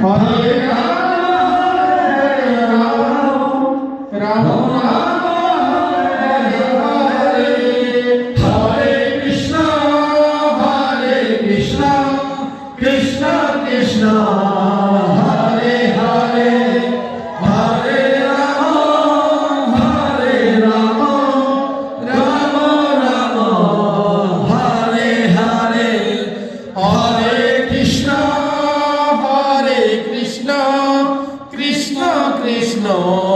Hare Ram Ram Ram know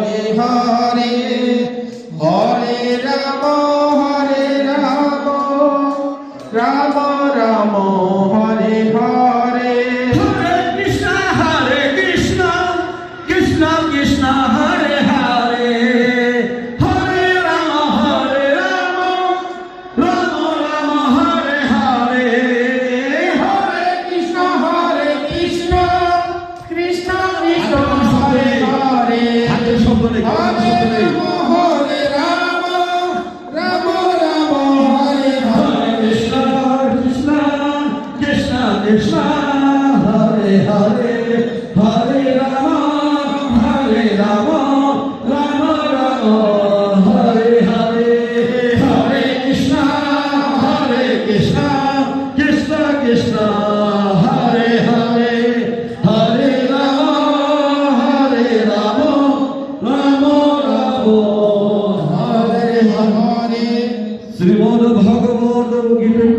Krishna, Hare Hare, Hare Rama, Hare Rama. Shrimad Bhagavad Gita